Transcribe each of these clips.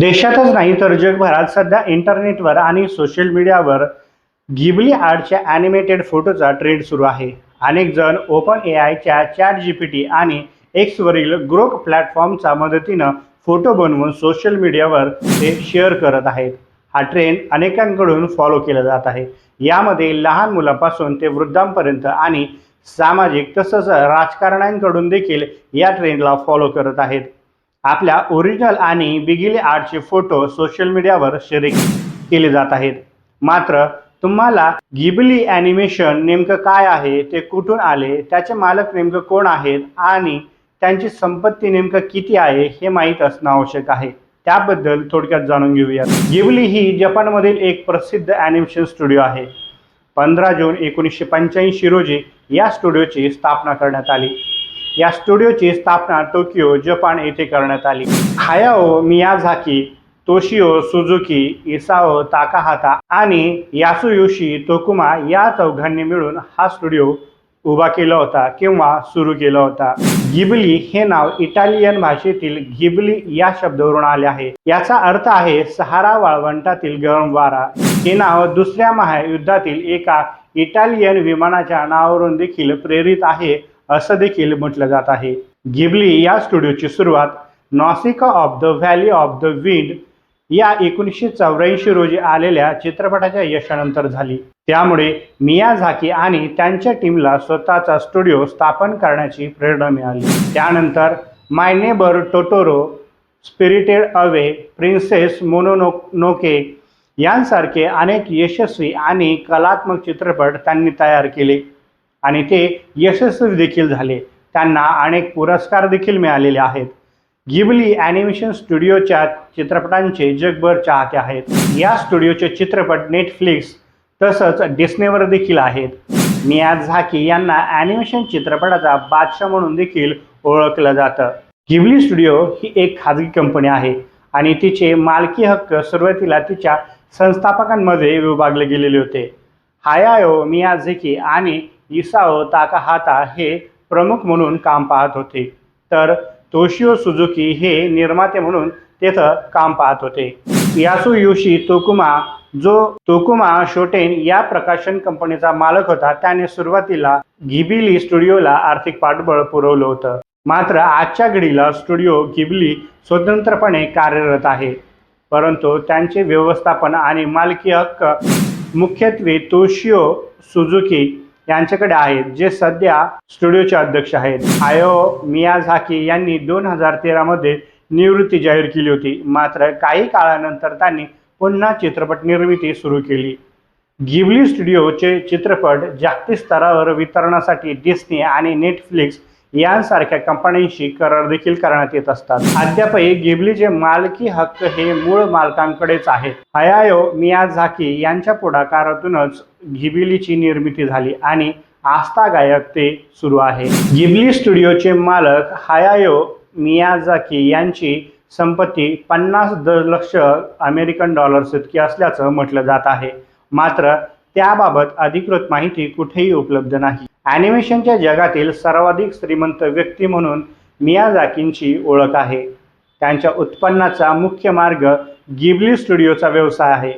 देशातच नाही तर जगभरात सध्या इंटरनेटवर आणि सोशल मीडियावर गिबली आर्टच्या ॲनिमेटेड फोटोचा ट्रेंड सुरू आहे. अनेक जण ओपन ए आयच्या चॅट जी पी टी आणि एक्सवरील ग्रोक प्लॅटफॉर्मच्या मदतीनं फोटो बनवून सोशल मीडियावर ते शेअर करत आहेत. हा ट्रेंड अनेकांकडून फॉलो केला जात आहे. यामध्ये लहान मुलांपासून ते वृद्धांपर्यंत आणि सामाजिक तसंच राजकारण्यांकडून देखील या ट्रेंडला फॉलो करत आहेत. आपल्या ओरिजिनल आणि बिगिले आर्टचे फोटो सोशल मीडियावर शेअर केले जात आहेत. मात्र तुम्हाला गिबली ॲनिमेशन नेमकं काय आहे ते कुठून आले त्याचे मालक नेमकं कोण आहेत आणि त्यांची संपत्ती नेमकं किती आहे हे माहीत असणं आवश्यक आहे. त्याबद्दल थोडक्यात जाणून घेऊयात. गिबली ही जपानमधील एक प्रसिद्ध ॲनिमेशन स्टुडिओ आहे. पंधरा जून एकोणीसशे पंच्याऐंशी रोजी या स्टुडिओची स्थापना करण्यात आली. या स्टुडिओची स्थापना टोकियो जपान येथे करण्यात आली. हायाओ मियाझाकी तोशिओ सुझुकी इसाओ ताकाहाता आणि यासुयोशी तोकुमा या चौघांनी मिळून हा स्टुडिओ उभा केला होता किंवा सुरू केला होता. गिबली हे नाव इटालियन भाषेतील गिबली या शब्दावरून आले आहे. याचा अर्थ आहे सहारा वाळवंटातील गरम वारा. हे नाव दुसऱ्या महायुद्धातील एका इटालियन विमानाच्या नावावरून देखील प्रेरित आहे. असं देखील म्हटलं जात आहे. गिबली या स्टुडिओची सुरुवात Nausicaa of the valley of the wind या एकोणीसशे चौऱ्याऐंशी रोजी आलेल्या चित्रपटाच्या यशानंतर झाली. त्यामुळे मिया झाकी आणि त्यांच्या टीमला स्वतःचा स्टुडिओ स्थापन करण्याची प्रेरणा मिळाली. त्यानंतर my neighbour Totoro spirited away princess Mononoke यांसारखे अनेक यशस्वी आणि कलात्मक चित्रपट त्यांनी तयार केले. आणि ते यशस्वी देखील झाले. त्यांना अनेक पुरस्कार देखील मिळालेले आहेत. गिबली ॲनिमेशन स्टुडिओच्या चित्रपटांचे जगभर चाहते आहेत. या स्टुडिओचे चित्रपट नेटफ्लिक्स तसंच डिस्नेवर देखील आहेत. मियाझाकी यांना ॲनिमेशन चित्रपटाचा बादशाह म्हणून देखील ओळखलं जातं. गिबली स्टुडिओ ही एक खाजगी कंपनी आहे आणि तिचे मालकी हक्क सुरुवातीला तिच्या संस्थापकांमध्ये विभागले गेलेले होते. हायायो मियाझाकी आणि इसाओ ताकाहाता हे प्रमुख म्हणून काम पाहत होते. तर तोशिओ सुझुकी हे निर्माते म्हणून तेथं काम पाहत होते. यासुयोशी तोकुमा जो तोकुमा शोटेन या प्रकाशन कंपनीचा मालक होता त्याने सुरुवातीला गिबिली स्टुडिओला आर्थिक पाठबळ पुरवलं होतं. मात्र आजच्या घडीला स्टुडिओ घिबली स्वतंत्रपणे कार्यरत आहे. परंतु त्यांचे व्यवस्थापन आणि मालकी हक्क मुख्यत्वे तोशिओ सुझुकी यांच्याकडे आहेत जे सध्या स्टुडिओचे अध्यक्ष आहेत. आयो मियाझाकी यांनी दोन हजार तेरामध्ये निवृत्ती जाहीर केली होती. मात्र काही काळानंतर त्यांनी पुन्हा चित्रपट निर्मिती सुरू केली. गिबली स्टुडिओचे चित्रपट जागतिक स्तरावर वितरणासाठी डिस्नी आणि नेटफ्लिक्स यांसारख्या कंपन्यांशी करार देखील करण्यात येत असतात. अद्यापही गिबलीचे मालकी हक्क हे मूळ मालकांकडेच आहेत. हयायो मियाझाकी यांच्या पुढाकारातूनच गिबिलीची निर्मिती झाली आणि आस्था गायक ते सुरू आहे. गिबली स्टुडिओचे मालक हयायो मियाझाकी यांची संपत्ती पन्नास दशलक्ष अमेरिकन डॉलर्स इतकी असल्याचं म्हटलं जात आहे. मात्र त्याबाबत अधिकृत माहिती कुठेही उपलब्ध नाही. ॲनिमेशनच्या जगातील सर्वाधिक श्रीमंत व्यक्ती म्हणून मियाझाकींची ओळख आहे. त्यांच्या उत्पन्नाचा मुख्य मार्ग गिबली स्टुडिओचा व्यवसाय आहे.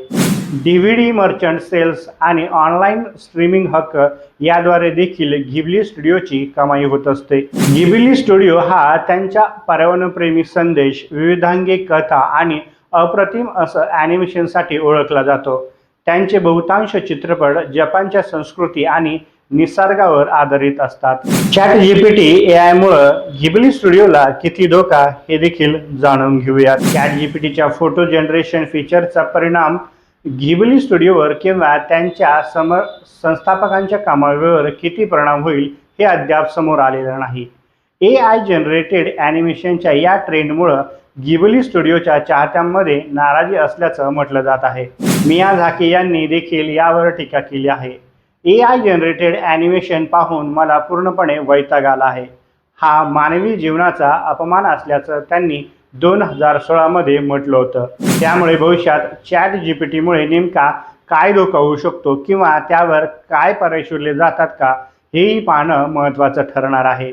D V D merchant sales आणि ऑनलाईन स्ट्रीमिंग हक्क याद्वारे देखील गिबली स्टुडिओची कमाई होत असते. गिबली स्टुडिओ हा त्यांच्या पर्यावरणप्रेमी संदेश विविधांगी कथा आणि अप्रतिम असं ॲनिमेशनसाठी ओळखला जातो. त्यांचे बहुतांश चित्रपट जपानच्या संस्कृती आणि निसर्गावर आधारित असतात. Chat G P T A आयमुळं Ghibli स्टुडिओला किती धोका हे देखील जाणून घेऊयात. चॅट जी पी टीच्या फोटो जनरेशन फीचरचा परिणाम गिबली स्टुडिओवर किंवा त्यांच्या सम संस्थापकांच्या कामावर किती परिणाम होईल हे अद्याप समोर आलेलं नाही. ए आय जनरेटेड ॲनिमेशनच्या या ट्रेंडमुळं गिबली स्टुडिओच्या चाहत्यांमध्ये नाराजी असल्याचं म्हटलं जात आहे. मिया झाकी यांनी देखील यावर टीका केली आहे. ए आय जनरेटेड ॲनिमेशन पाहून मला पूर्णपणे वैताग आला आहे. हा मानवी जीवनाचा अपमान असल्याचं त्यांनी दोन हजार सोळामध्ये म्हटलं होतं. त्यामुळे भविष्यात चॅट जी पी टीमुळे नेमका काय धोका होऊ शकतो किंवा त्यावर काय पर्याय शोधले जातात का हेही पाहणं महत्त्वाचं ठरणार आहे.